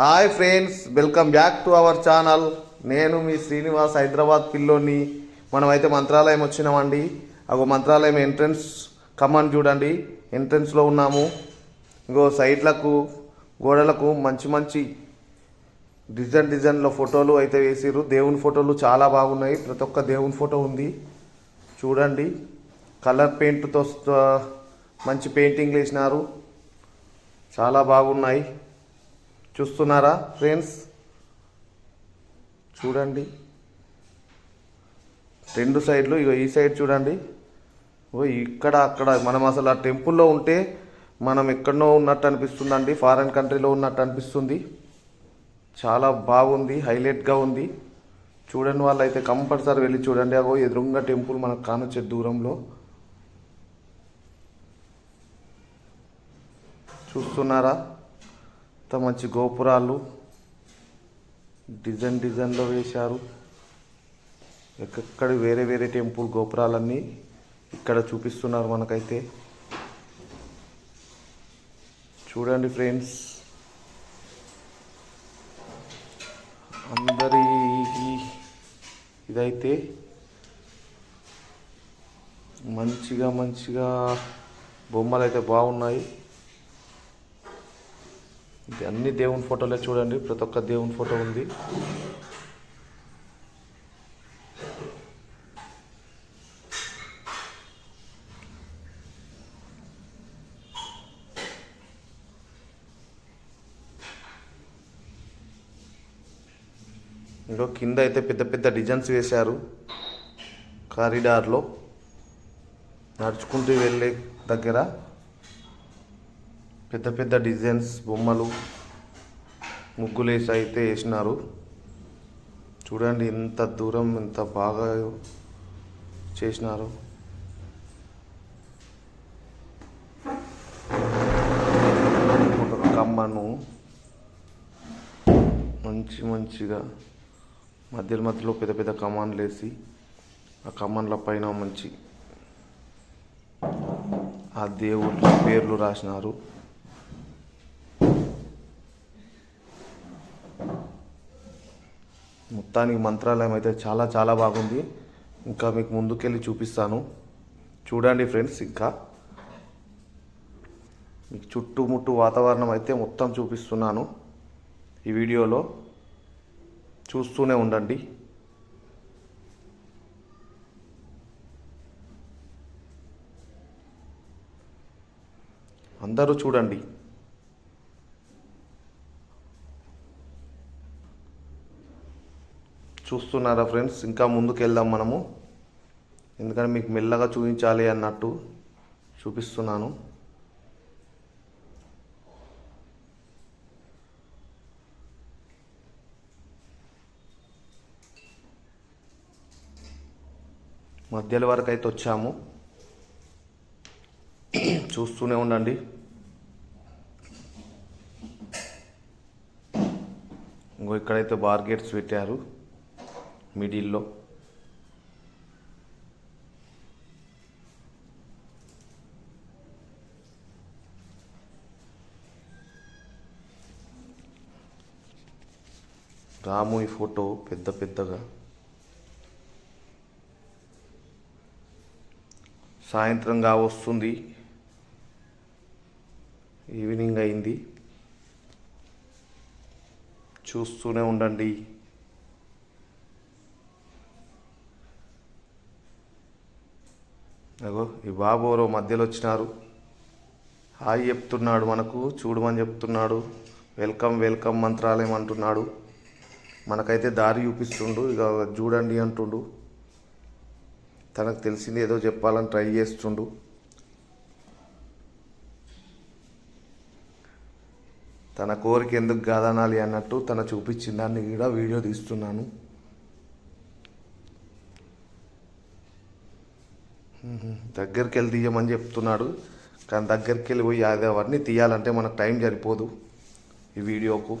Hi friends welcome back to our channel నేను మీ శ్రీనివాస్ హైదరాబాద్ పిల్లోని. మనమైతే మంత్రాలయం వచ్చినామండి. అగో మంత్రాలయం ఎంట్రన్స్ కమాన్ చూడండి. ఎంట్రన్స్లో ఉన్నాము. ఇంకో సైడ్లకు గోడలకు మంచి మంచి డిజైన్ డిజైన్లో ఫోటోలు అయితే వేసిర్రు. దేవుని ఫోటోలు చాలా బాగున్నాయి. ప్రతి ఒక్క దేవుని ఫోటో ఉంది. చూడండి. కలర్ పెయింట్తో మంచి పెయింటింగ్లు వేసినారు. చాలా బాగున్నాయి. చూస్తున్నారా ఫ్రెండ్స్ చూడండి. రెండు సైడ్లు ఇగో ఈ సైడ్ చూడండి. ఓ ఇక్కడ అక్కడ. మనం అసలు ఆ టెంపుల్లో ఉంటే మనం ఎక్కడనో ఉన్నట్టు అనిపిస్తుందండి. ఫారెన్ కంట్రీలో ఉన్నట్టు అనిపిస్తుంది. చాలా బాగుంది హైలైట్గా ఉంది. చూడండి వాళ్ళు అయితే కంపల్సరీ వెళ్ళి చూడండి. అగో ఎదురుంగా టెంపుల్ మనకు కానొచ్చే దూరంలో. చూస్తున్నారా? ఇంత మంచి గోపురాలు డిజైన్ డిజైన్లో వేశారు. ఎక్కడ వేరే వేరే టెంపుల్ గోపురాలన్నీ ఇక్కడ చూపిస్తున్నారు మనకైతే. చూడండి ఫ్రెండ్స్. అందరి ఇదైతే మంచిగా మంచిగా బొమ్మలు అయితే బాగున్నాయి. ఇది అన్ని దేవుని ఫోటోలే చూడండి. ప్రతి ఒక్క దేవుని ఫోటో ఉంది. ఇంకో కింద అయితే పెద్ద పెద్ద డిజైన్స్ వేశారు. కారిడార్లో నడుచుకుంటూ వెళ్ళే దగ్గర పెద్ద పెద్ద డిజైన్స్ బొమ్మలు ముగ్గులేసి అయితే వేసినారు. చూడండి ఎంత దూరం ఎంత బాగా చేసినారు. కమ్మను మంచి మంచిగా మధ్యలో మధ్యలో పెద్ద పెద్ద కమాన్లు వేసి ఆ కమాన్ల పైన మంచి ఆ దేవుళ్ళ పేర్లు రాసినారు. మొత్తానికి మంత్రాలయం అయితే చాలా చాలా బాగుంది. ఇంకా మీకు ముందుకెళ్ళి చూపిస్తాను. చూడండి ఫ్రెండ్స్ ఇంకా. మీకు చుట్టుముట్టు వాతావరణం అయితే మొత్తం చూపిస్తున్నాను ఈ వీడియోలో. చూస్తూనే ఉండండి. అందరూ చూడండి. చూస్తున్నారా ఫ్రెండ్స్? ఇంకా ముందుకు వెళ్దాం మనము. ఎందుకంటే మీకు మెల్లగా చూపించాలి అన్నట్టు చూపిస్తున్నాను. మధ్యలో వరకు అయితే వచ్చాము. చూస్తూనే ఉండండి. ఇంకో ఇక్కడైతే బార్ గేట్స్ పెట్టారు. మిడిల్లో. రాము ఈ ఫోటో పెద్ద పెద్దగా. సాయంత్రంగా వస్తుంది ఈవినింగ్ అయింది. చూస్తూనే ఉండండి. అగో ఈ బాబు ఎవరో మధ్యలో వచ్చినారు. హాయ్ చెప్తున్నాడు మనకు చూడమని చెప్తున్నాడు. వెల్కమ్ వెల్కమ్ మంత్రాలయం అంటున్నాడు. మనకైతే దారి చూపిస్తుండు ఇక చూడండి అంటుండు. తనకు తెలిసింది ఏదో చెప్పాలని ట్రై చేస్తుండు. తన కోరిక ఎందుకు కాదనాలి అన్నట్టు తన చూపించిన దాన్ని కూడా వీడియో తీస్తున్నాను. దగ్గరికి వెళ్ళి తీయమని చెప్తున్నాడు. కానీ దగ్గరికి వెళ్ళి పోయి అది అవన్నీ తీయాలంటే మనకు టైం సరిపోదు ఈ వీడియోకు.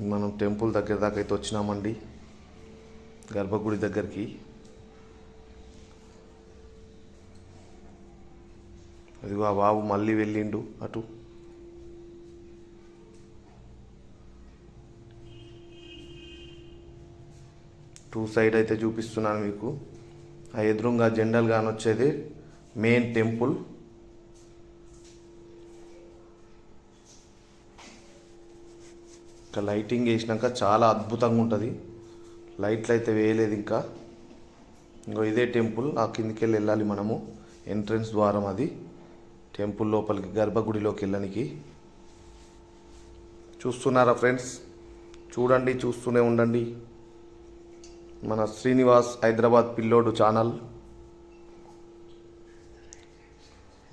మనం టెంపుల్ దగ్గర దాకా అయితే వచ్చినామండి. గర్భగుడి దగ్గరికి. అదిగో ఆ బాబు మళ్ళీ వెళ్ళిండు అటు. టూ సైడ్ అయితే చూపిస్తున్నాను మీకు. ఆ ఎదురుగా జనరల్గా గాని వచ్చేది మెయిన్ టెంపుల్. ఇంకా లైటింగ్ వేసినాక చాలా అద్భుతంగా ఉంటుంది. లైట్లు అయితే వేయలేదు ఇంకా. ఇంకో ఇదే టెంపుల్ ఆ కిందికి వెళ్ళి వెళ్ళాలి మనము. ఎంట్రన్స్ ద్వారం అది. టెంపుల్ లోపలికి గర్భగుడిలోకి వెళ్ళడానికి చూస్తున్నారా ఫ్రెండ్స్? చూడండి చూస్తూనే ఉండండి. మన శ్రీనివాస్ హైదరాబాద్ పిల్లోడు ఛానల్.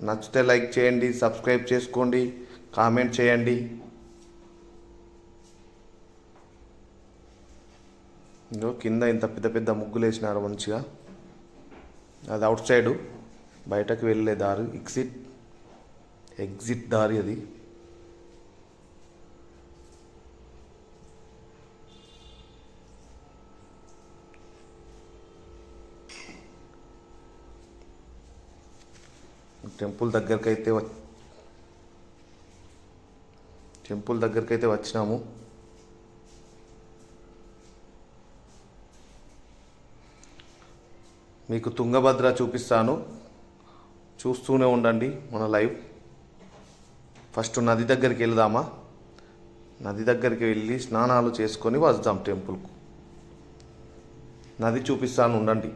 నచ్చితే లైక్ చేయండి సబ్స్క్రైబ్ చేసుకోండి కామెంట్ చేయండి. ఇంకో కింద ఇంత పెద్ద పెద్ద ముగ్గులు వేసినారు మంచిగా. అది అవుట్ సైడు. బయటకు వెళ్ళే దారి ఎగ్జిట్. ఎగ్జిట్ దారి అది. టెంపుల్ దగ్గరకైతే టెంపుల్ దగ్గరకైతే వచ్చినాము. మీకు తుంగభద్ర చూపిస్తాను. చూస్తూనే ఉండండి మన లైవ్. ఫస్ట్ నది దగ్గరికి వెళ్దామా? నది దగ్గరికి వెళ్ళి స్నానాలు చేసుకొని వద్దాం టెంపుల్కు. నది చూపిస్తాను ఉండండి.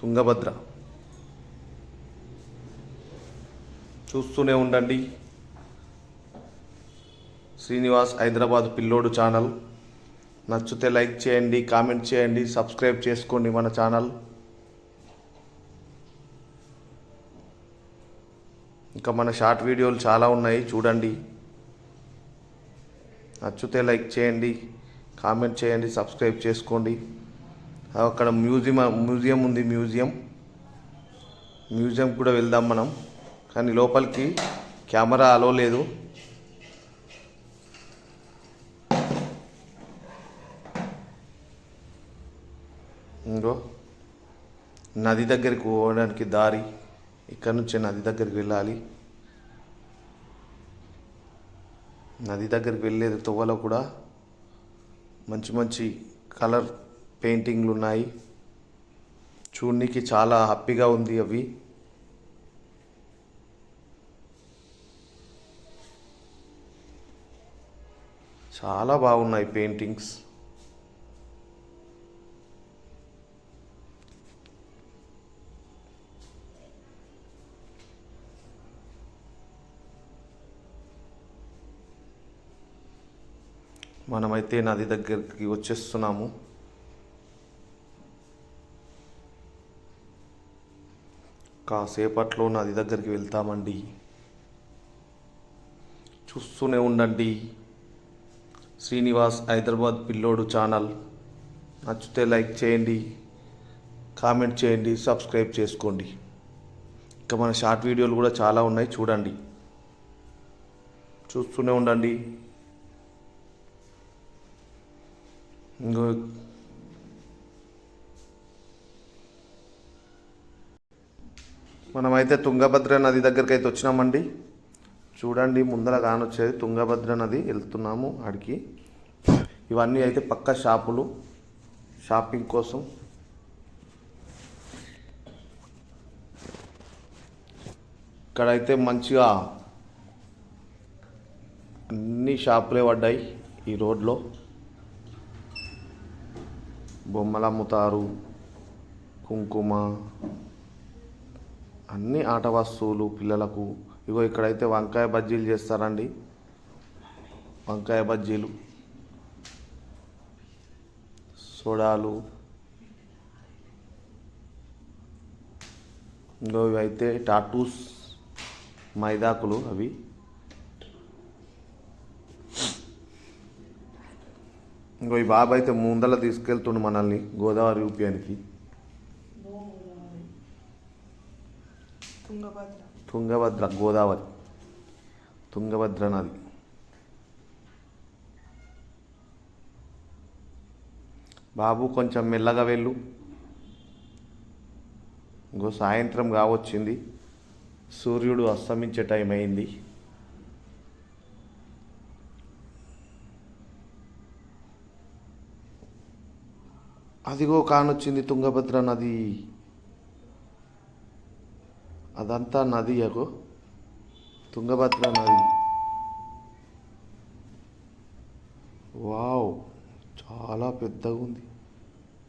తుంగభద్ర. చూస్తూనే ఉండండి. శ్రీనివాస్ హైదరాబాద్ పిల్లోడు ఛానల్. నచ్చితే లైక్ చేయండి కామెంట్ చేయండి సబ్స్క్రైబ్ చేసుకోండి మన ఛానల్. ఇంకా మన షార్ట్ వీడియోలు చాలా ఉన్నాయి చూడండి. నచ్చితే లైక్ చేయండి కామెంట్ చేయండి సబ్స్క్రైబ్ చేసుకోండి. అక్కడ మ్యూజియం మ్యూజియం ఉంది మ్యూజియం. మ్యూజియం కూడా వెళ్దాం మనం. కానీ లోపలికి కెమెరా అలో లేదు. ఇంకో నది దగ్గరికి పోవడానికి దారి ఇక్కడ నుంచి నది దగ్గరికి వెళ్ళాలి. నది దగ్గరికి వెళ్ళేది తొవ్వలో కూడా మంచి మంచి కలర్ పెయింటింగ్లు ఉన్నాయి. చూడడానికి చాలా హ్యాపీగా ఉంది అవి. చాలా బాగున్నాయి పెయింటింగ్స్. మనమైతే నది దగ్గరికి వచ్చేస్తున్నాము. కాసేపట్లో నది దగ్గరికి వెళ్తామండి. చూస్తూనే ఉండండి. శ్రీనివాస్ హైదరాబాద్ పిల్లోడు ఛానల్. నచ్చితే లైక్ చేయండి కామెంట్ చేయండి సబ్స్క్రైబ్ చేసుకోండి. ఇంకా మన షార్ట్ వీడియోలు కూడా చాలా ఉన్నాయి చూడండి. చూస్తూనే ఉండండి. ఇంకో మనమైతే తుంగభద్ర నది దగ్గరికి అయితే వచ్చినామండి. చూడండి ముందర కానొచ్చేది తుంగభద్ర నది వెళ్తున్నాము ఆడికి ఇవన్నీ అయితే పక్క షాపులు షాపింగ్ కోసం. ఇక్కడైతే మంచిగా అన్ని షాపులే పడ్డాయి ఈ రోడ్లో. బొమ్మలు అమ్ముతారు కుంకుమ అన్ని ఆట వస్తువులు పిల్లలకు. ఇగో ఇక్కడైతే వంకాయ బజ్జీలు చేస్తారండి. వంకాయ బజ్జీలు. సోడాలు. ఇంకో ఇవి అయితే టాటూస్ మైదాకులు అవి. ఇంకో ఈ బాబు అయితే ముందల తీసుకెళ్తుండు మనల్ని గోదావరి ఊపియానికి తుంగభద్ర. తుంగభద్ర గోదావరి. తుంగభద్ర నది. బాబు కొంచెం మెల్లగా వెళ్ళు. ఇంకో సాయంత్రం కావచ్చింది. సూర్యుడు అస్తమించే టైం అయింది. అదిగో కానొచ్చింది తుంగభద్ర నది. అదంతా నది అగో. తుంగభద్ర నది. వావ్ చాలా పెద్దగా ఉంది.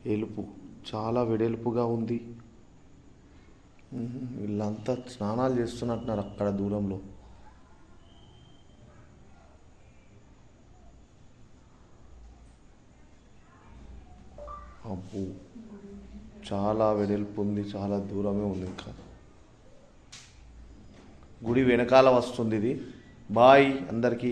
ఎలుపు చాలా వెడల్పుగా ఉంది. వీళ్ళంతా స్నానాలు చేస్తున్నట్టున్నారు అక్కడ దూరంలో. అబ్బో చాలా వెడల్పు ఉంది చాలా దూరమే ఉంది ఇంకా. గుడి వెనకాల వస్తుంది ఇది. బాయ్ అందరికీ.